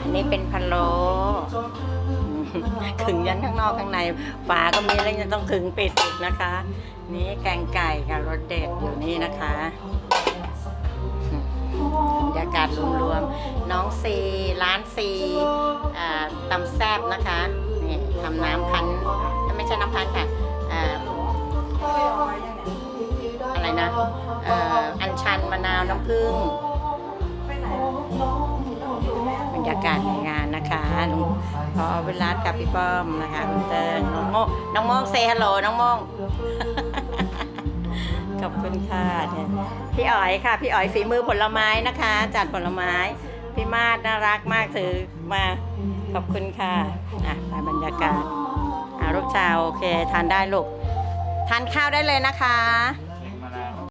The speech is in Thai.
อันนี้เป็นพะโล้ขึงยันข้างนอกข้างในฝาก็มีแล้วยังต้องขึงปิดอีกนะคะ นี่แกงไก่ค่ะรสเด็ดอยู่นี่นะคะบรรยากาศรวมๆน้องซีร้านซีตำแซบนะคะนี่ทำน้ำพันไม่ใช่น้ำพันค่ะออะไรนะเอ่ออัญชัน มะนาวน้ำผึ้งบรรยากาศในงานนะคะลุงพอเวลากับพี่ป้อมนะคะคุณเติ้งน้องโมน้องโมงเซฮัลโหลน้องโมงขอบคุณค่ะเนี่ยพี่อ๋อยค่ะ พี่อ๋อยฝีมือผลไม้นะคะ จัดผลไม้ พี่มาดน่ารักมากถือมาขอบคุณค่ะอะไปบรรยากาศอะลูกชาวโอเค ทานได้ลูกทานข้าวได้เลยนะคะ